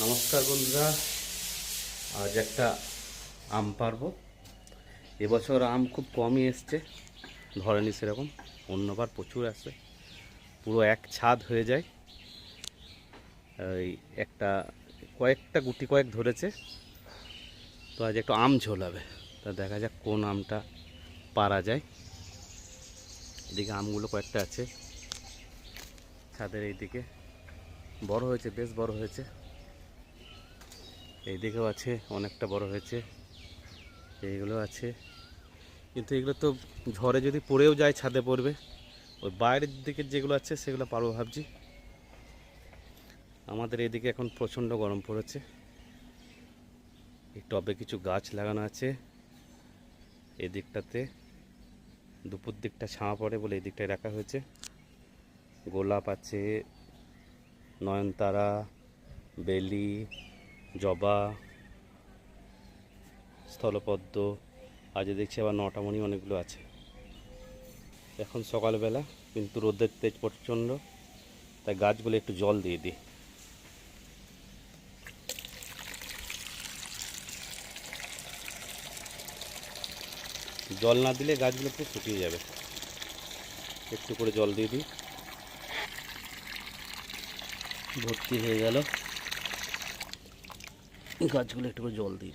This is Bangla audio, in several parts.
নমস্কার বন্ধুরা, আজ একটা আম পারব। এবছর আম খুব কমই এসছে, ধরেনি সেরকম, অন্যবার প্রচুর আসে পুরো এক ছাদ হয়ে যায়। এই একটা, কয়েকটা গুটি কয়েক ধরেছে। তো আজ একটু আম ঝোলাবে, তা দেখা যাক কোন আমটা পারা যায়। এদিকে আমগুলো কয়েকটা আছে, ছাদের এইদিকে। বড় হয়েছে, বেশ বড় হয়েছে। এইদিকেও আছে, অনেকটা বড় হয়েছে। এইগুলো আছে। কিন্তু এগুলো তো ঝড়ে যদি পড়েও যায়, ছাদে পড়বে। ওই বাইরের দিকে যেগুলো আছে, সেগুলো পারব ভাবছি। আমাদের এদিকে এখন প্রচণ্ড গরম পড়েছে। এই টবে কিছু গাছ লাগানো আছে। এদিকটাতে দুপুর দিকটা ছাঁ পড়ে বলে এই দিকটায় রাখা হয়েছে। গোলাপ আছে, নয়নতারা, বেলি জবা, স্থলপদ্ম, আজ দেখছি আবার নটা মণি অনেকগুলো আছে। এখন সকালবেলা কিন্তু রোদের তেজ প্রচণ্ড, তাই গাছগুলো একটু জল দিয়ে দিই। জল না দিলে গাছগুলো পুরো শুকিয়ে যাবে। একটু করে জল দিয়ে দিই। ভর্তি হয়ে গেল। গাছগুলো একটু করে জল দিই।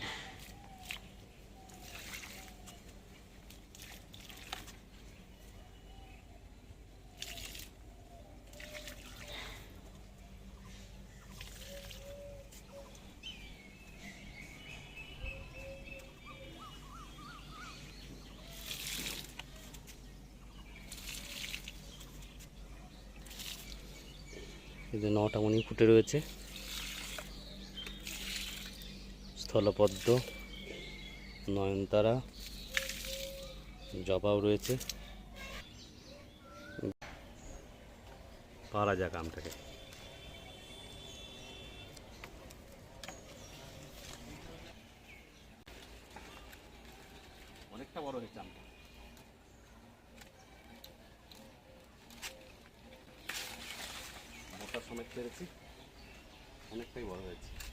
যে নটা মণি ফুটে রয়েছে। স্থলপদ্ম, নয়নতারা জবাও রয়েছে। পারা যাক আমটাকে। অনেকটা বড় হয়েছে আমটা। মোটা সমেত পেরেছি, অনেকটাই বড় হয়েছে।